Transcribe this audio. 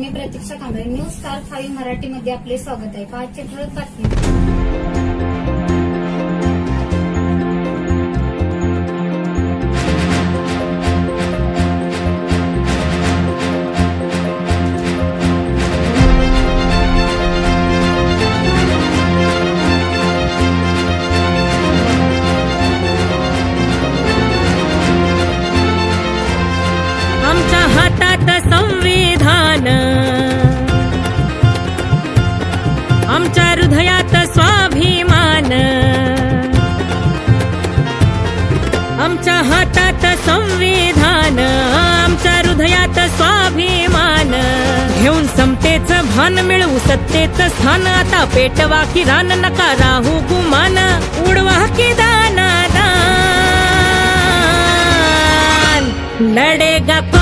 मी Pratiksha Kamble news star five मराठीमध्ये आपले स्वागत आहे. आजचे ठळक बातमी आमच्या हृदयात स्वाभिमान. आमच्या हातात संविधान आमच्या हृदयात स्वाभिमान. घेऊन समतेच भान मिळवू सत्तेचं स्थान. आता पेटवा की रान नका राहू गुमान. उडवा की दाना दान लढेगा कौन